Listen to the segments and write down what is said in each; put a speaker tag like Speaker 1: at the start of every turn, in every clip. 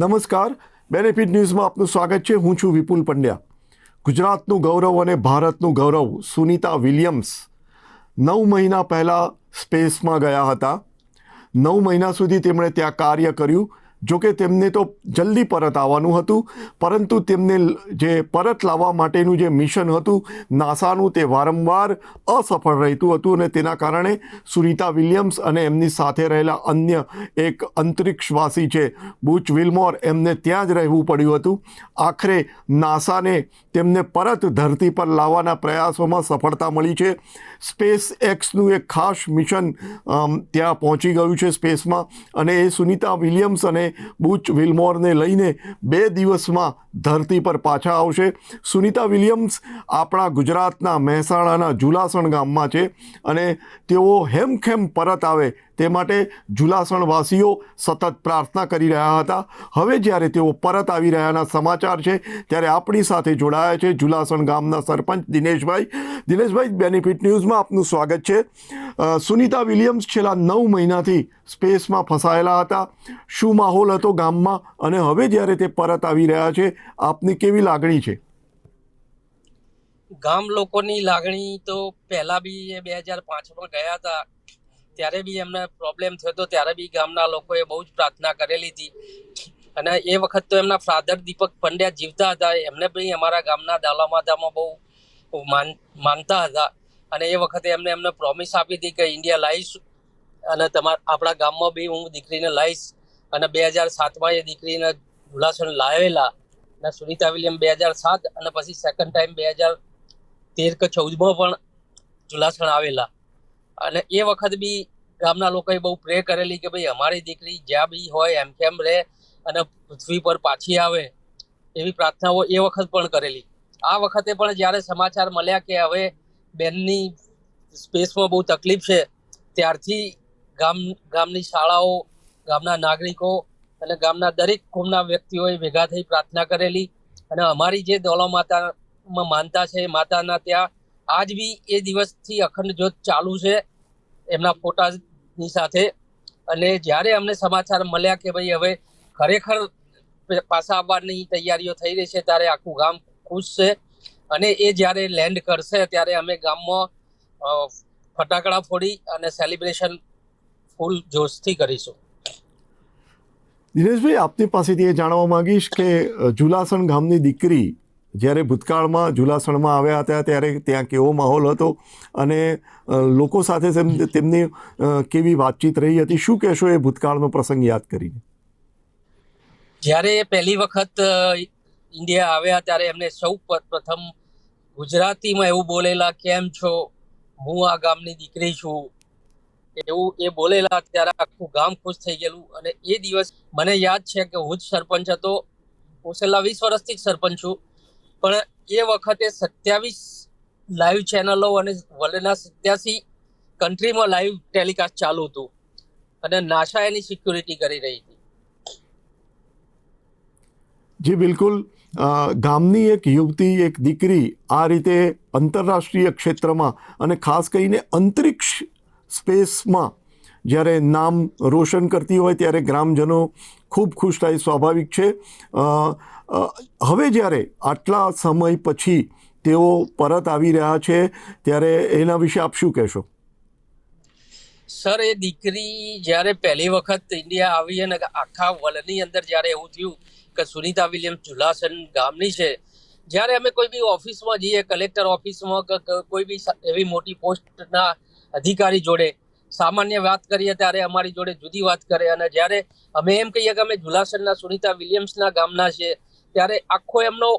Speaker 1: નમસ્કાર. બેનિફિટ ન્યૂઝમાં આપનું સ્વાગત છે. હું છું વિપુલ પંડ્યા. ગુજરાતનું ગૌરવ અને ભારતનું ગૌરવ સુનિતા વિલિયમ્સ નવ મહિના પહેલાં સ્પેસમાં ગયા હતા. નવ મહિના સુધી તેમણે ત્યાં કાર્ય કર્યું. જોકે તેમને તો જલ્દી પરત આવવાનું હતું, પરંતુ તેમને જે પરત લાવવા માટેનું જે મિશન હતું, નાસાનું તે વારંવાર અસફળ રહેતું હતું અને તેના કારણે સુનિતા વિલિયમ્સ અને એમની સાથે રહેલા અન્ય એક અંતરિક્ષવાસી છે, બુચ વિલમોર, એમને ત્યાં જ રહેવું પડ્યું હતું. આખરે નાસાને તેમને પરત ધરતી પર લાવવાના પ્રયાસોમાં સફળતા મળી છે. સ્પેસ એક્સનું એક ખાસ મિશન ત્યાં પહોંચી ગયું છે સ્પેસમાં અને એ સુનિતા વિલિયમ્સ અને બુચ વિલમોરને લઈને બે દિવસમાં ધરતી પર પાછા આવશે. સુનિતા વિલિયમ્સ આપણા ગુજરાતના મહેસાણાના જુલાસણ ગામમાં છે અને તેઓ હેમખેમ પરત આવે તે માટે જુલાસણવાસીઓ સતત પ્રાર્થના કરી રહ્યા હતા. હવે જ્યારે તેઓ પરત આવી રહ્યાના સમાચાર છે, ત્યારે આપણી સાથે જોડાયા છે જુલાસણ ગામના સરપંચ દિનેશભાઈ. દિનેશભાઈ બેનિફિટ ન્યૂઝમાં આપનું સ્વાગત છે. સુનિતા વિલિયમ્સ છેલ્લા નવ મહિનાથી સ્પેસમાં ફસાયેલા હતા. શું માહોલ હતો ગામમાં અને હવે જ્યારે તે પરત આવી રહ્યા છે, આપની કેવી લાગણી છે?
Speaker 2: ગામ લોકોની લાગણી તો પહેલા બી એ બે હજાર પાંચમાં ગયા હતા, ત્યારે બી એમને પ્રોબ્લેમ થયો હતો ત્યારે બી ગામના લોકોએ બહુ જ પ્રાર્થના કરેલી હતી. અને એ વખત તો એમના ફાધર દીપક પંડ્યા જીવતા હતા, એમને બી અમારા ગામના દાલા માતામાં બહુ માન, માનતા હતા. અને એ વખતે એમને એમને પ્રોમિસ આપી હતી કે ઇન્ડિયા લાવીશ અને તમારા, આપણા ગામમાં બી હું દીકરીને લાવીશ અને બે હજાર સાતમાં એ દીકરીને ઝુલાસણ લાવેલા અને સુનિતા વિલિયમ બે હજાર સાત અને પછી સેકન્ડ ટાઈમ બે હજાર તેર કે ચૌદમાં પણ જુલાસણ આવેલા. અને એ વખત બી ગામના લોકોએ બહુ પ્રે કરેલી કે ભાઈ અમારી દીકરી જ્યાં બી હોય, એમ કેમ રહે અને પૃથ્વી પર પાછી આવે એવી પ્રાર્થનાઓ એ વખત પણ કરેલી. આ વખતે પણ જ્યારે સમાચાર મળ્યા કે હવે બેનની સ્પેસમાં બહુ તકલીફ છે, ત્યારથી ગામ, ગામની શાળાઓ ગામના નાગરિકો અને ગામના દરેક કોમના વ્યક્તિઓએ ભેગા થઈ પ્રાર્થના કરેલી અને અમારી જે દોલા માતામાં માનતા છે માતાના ત્યાં આજ બી એ દિવસથી અખંડ જ્યોત ચાલુ છે એમના ફોટાની સાથે. અને જ્યારે અમને સમાચાર મળ્યા કે ભાઈ હવે ખરેખર પાછા આવવાની તૈયારીઓ થઈ રહી છે, ત્યારે આખું ગામ ખુશ છે. અને એ જ્યારે લેન્ડ કરશે, ત્યારે અમે ગામમાં ફટાકડા ફોડી અને સેલિબ્રેશન ફૂલ જોશથી કરીશું.
Speaker 1: દિનેશભાઈ, આપની પાસેથી એ જાણવા માંગીશ કે જુલાસણ ગામની દીકરી જ્યારે ભૂતકાળમાં જુલાસણમાં આવ્યા હતા ત્યારે ત્યાં કેવો માહોલ હતો અને લોકો સાથે તેમ- તેમની કેવી વાતચીત રહી હતી? શું કહેશો એ ભૂતકાળનો પ્રસંગ યાદ કરીને?
Speaker 2: જ્યારે એ પહેલી વખત ઇન્ડિયા આવ્યા ત્યારે એમને સૌ પ્રથમ ગુજરાતીમાં એવું બોલેલા, કેમ છો? હું આ ગામની દીકરી છું. એવું એ બોલેલા ત્યારે આખું ગામ ખુશ થઈ ગયેલું. અને એ દિવસ મને યાદ છે કે હું જ સરપંચ હતો. હું છેલ્લા વીસ વર્ષથી સરપંચ છું. પણ એ વખતે સત્યાવીસ લાઈવ ચેનલો અને વર્લ્ડના સત્યાસી કન્ટ્રીમાં લાઈવ ટેલિકાસ્ટ ચાલુ હતું. અને નાસા એની સિક્યુરિટી કરી રહી હતી.
Speaker 1: જી, બિલકુલ. ગામની એક યુવતી, એક દીકરી આ રીતે આંતરરાષ્ટ્રીય ક્ષેત્રમાં અને ખાસ કરીને અંતરિક્ષ સ્પેસમાં જ્યારે નામ રોશન કરતી હોય ત્યારે ગ્રામજનો ખૂબ ખુશ થાય, સ્વાભાવિક છે. હવે જ્યારે આટલા સમય પછી તેઓ પરત આવી રહ્યા છે, ત્યારે એના વિશે આપ શું કહેશો?
Speaker 2: સર, એ દીકરી જ્યારે પહેલી વખત ઇન્ડિયા આવી અને આખા વર્લ્ડની અંદર જ્યારે એવું થયું કે સુનિતા વિલિયમ્સ જુલાસન ગામની છે, જ્યારે અમે કોઈ બી ઓફિસમાં જઈએ, કલેક્ટર ઓફિસમાં કોઈ બી એવી મોટી પોસ્ટના અધિકારી જોડે સામાન્ય વાત કરીએ ત્યારે અમારી જોડે જુદી વાત કરે અને જ્યારે અમે એમ કહીએ કે અમે જુલાસરના સુનિતા વિલિયમ્સના ગામના છે, ત્યારે આખો એમનો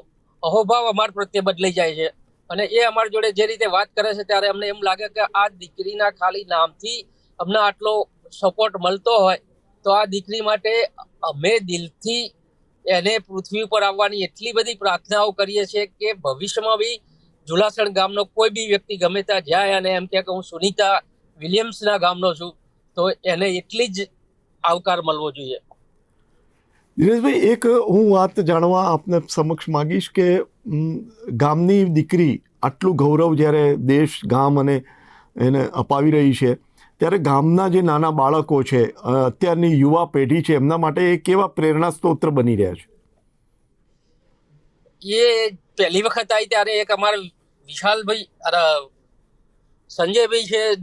Speaker 2: અહોભાવ અમારા પ્રત્યે બદલાઈ જાય છે. અને એ અમારી જોડે જે રીતે વાત કરે છે, ત્યારે અમને એમ લાગે કે આ દીકરીના ખાલી નામથી અમને આટલો સપોર્ટ મળતો હોય, તો આ દીકરી માટે અમે દિલથી એને પૃથ્વી પર આવવાની એટલી બધી પ્રાર્થનાઓ કરીએ છીએ કે ભવિષ્યમાં બી જુલાસણ ગામનો કોઈ બી વ્યક્તિ ગમે ત્યાં જાય અને એમ કહે કે હું સુનિતા વિલિયમ્સના ગામનો છું, તો એને એટલી જ આવકાર મળવો જોઈએ.
Speaker 1: દિનેશભાઈ, એક હું વાત જાણવા આપને સમક્ષ માગીશ કે ગામની દીકરી આટલું ગૌરવ જ્યારે દેશ, ગામ અને એને અપાવી રહી છે, ત્યારે ગામના જે નાના બાળકો છે અત્યારની યુવા પેઢી છે, એમના માટે એ કેવા પ્રેરણા સ્ત્રોત બની રહ્યા છે?
Speaker 2: એ પહેલી વખત આવી ત્યારે એક અમારા વિશાલભાઈ, અરે, સંજયભાઈ છે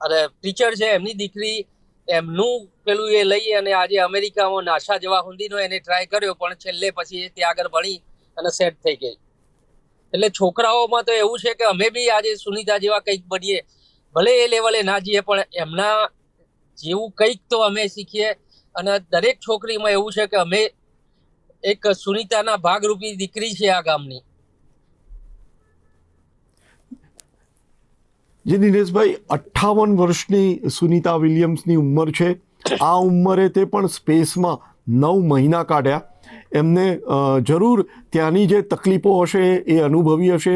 Speaker 2: અરે ટીચર છે, એમની દીકરી, એમનું પેલું એ લઈ અને આજે અમેરિકામાં નાસા જવા સુધીનો એને ટ્રાય કર્યો, પણ છેલ્લે પછી એ ત્યાં આગળ ભણી અને સેટ થઈ ગઈ. એટલે છોકરાઓમાં તો એવું છે કે અમે બી આજે સુનિતા જેવા કંઈક બનીએ. ભલે એ લેવલે ના જઈએ, પણ એમના જેવું કંઈક તો અમે શીખીએ. અને દરેક છોકરીમાં એવું છે કે અમે એક સુનિતાના ભાગરૂપી દીકરી છે આ ગામની.
Speaker 1: જે દિનેશભાઈ, અઠ્ઠાવન વર્ષની સુનિતા વિલિયમ્સની ઉંમર છે. આ ઉંમરે તે પણ સ્પેસમાં નવ મહિના કાઢ્યા. એમને જરૂર ત્યાંની જે તકલીફો હશે એ અનુભવી હશે.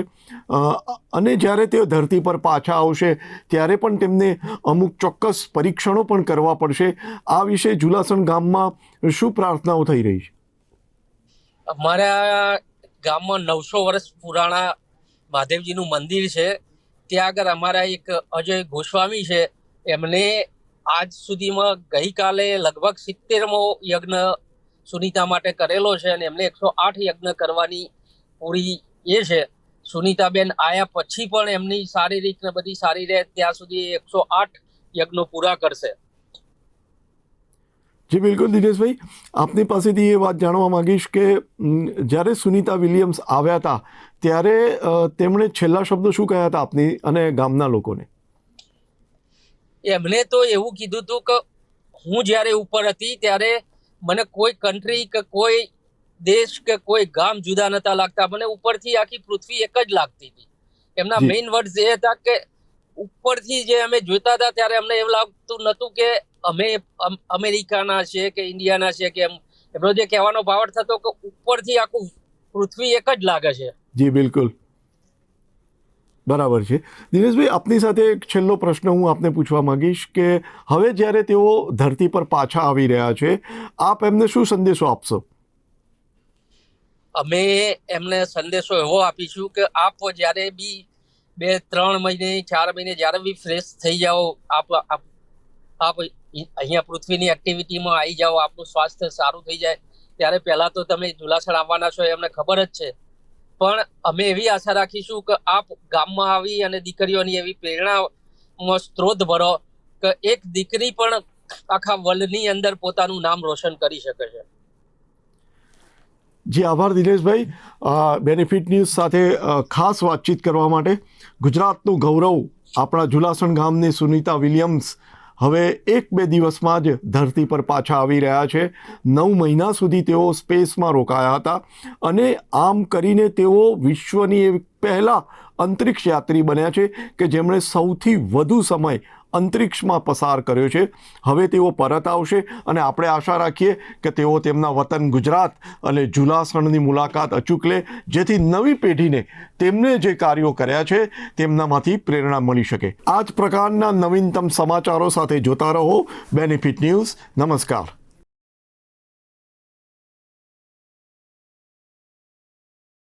Speaker 1: અને જ્યારે તેઓ ધરતી પર પાછા આવશે, ત્યારે પણ તેમને અમુક ચોક્કસ પરીક્ષણો પણ કરવા પડશે. આ વિશે જુલાસણ ગામમાં શું પ્રાર્થનાઓ થઈ રહી છે?
Speaker 2: અમારા ગામમાં નવસો વર્ષ પુરાણા મહાદેવજીનું મંદિર છે. ત્યાં આગળ અમારા એક અજય ગોસ્વામી છે. એમને આજ સુધીમાં ગઈકાલે લગભગ સિત્તેરમો યજ્ઞ સુનિતા માટે કરેલો છે અને એમને એકસો આઠ યજ્ઞ કરવાની પૂરી એ છે. સુનિતાબેન આયા પછી પણ એમની શારીરિક ને બધી સારી રહે, ત્યાં સુધી એકસો આઠ યજ્ઞો પૂરા કરશે.
Speaker 1: જી બિલકુલ દિનેશભાઈ. આપની પાસેથી એ વાત જાણવા માંગીશ કે જ્યારે સુનિતા વિલિયમ્સ આવ્યા હતા ત્યારે તેમણે છેલ્લા શબ્દો શું કહ્યા હતા આપની અને ગામના લોકોને?
Speaker 2: એમણે તો એવું કીધું હતું કે હું જ્યારે ઉપર હતી ત્યારે મને કોઈ કન્ટ્રી કે કોઈ દેશ કે કોઈ ગામ જુદા નતા લાગતા. મને ઉપરથી આખી પૃથ્વી એક જ લાગતી હતી. એમના મેઇન વર્ડ્સ એ હતા કે ઉપરથી જે અમે જોતા હતા ત્યારે અમને એવું લાગતું નતું કે અમે અમ- અમેરિકાના છે કે ઇન્ડિયાના છે કે એમ. એમનો જે કહેવાનો પાવર થતો કે ઉપરથી આખું પૃથ્વી એક જ લાગે છે.
Speaker 1: જી બિલકુલ. બરાબર છે. દિનેશભાઈ આપની સાથે એક છેલ્લો પ્રશ્ન હું આપને પૂછવા માંગીશ કે હવે જ્યારે તેઓ ધરતી પર પાછા આવી રહ્યા છે આપ એમને શું સંદેશો આપશો?
Speaker 2: અમે એમને સંદેશો એવો આપીશું કે આપ જ્યારે બી બે, ત્રણ મહિને, ચાર મહિને જ્યારે બી ફ્રેશ થઈ જાઓ, આપ આપ અહીંયા પૃથ્વીની એક્ટિવિટીમાં આવી જાઓ, આપનું સ્વાસ્થ્ય સારું થઈ જાય, ત્યારે પહેલાં તો તમે જુલાસણ આવવાના છો એ અમને ખબર જ છે. પણ અમે એવી આશા રાખીશું કે આપ ગામમાં આવી અને દીકરીઓની એવી પ્રેરણામાં સ્ત્રોત ભરો, કે એક દીકરી પણ આખા વર્લ્ડની અંદર પોતાનું નામ રોશન કરી શકે છે.
Speaker 1: જી આભાર દિનેશભાઈ બેનિફિટ ન્યૂઝ સાથે ખાસ વાતચીત કરવા માટે. ગુજરાતનું ગૌરવ આપણા જુલાસણ ગામની સુનિતા વિલિયમ્સ હવે એક બે દિવસમાં જ ધરતી પર પાછા આવી રહ્યા છે. નવ મહિના સુધી તેઓ સ્પેસમાં રોકાયા હતા અને આમ કરીને તેઓ વિશ્વની એક પહેલા અંતરિક્ષ યાત્રી બન્યા છે કે જેમણે સૌથી વધુ સમય અંતરિક્ષમાં પસાર કર્યો છે. હવે તેઓ પરત આવશે અને આપણે આશા રાખીએ કે તેઓ તેમના વતન ગુજરાત અને જુલાસણની મુલાકાત અચૂક લે, જેથી નવી પેઢીને તેમને જે કાર્યો કર્યા છે તેમનામાંથી પ્રેરણા મળી શકે. આ જ પ્રકારના નવીનતમ સમાચારો સાથે જોતા રહો. બેનિફિટ ન્યૂઝ નમસ્કાર.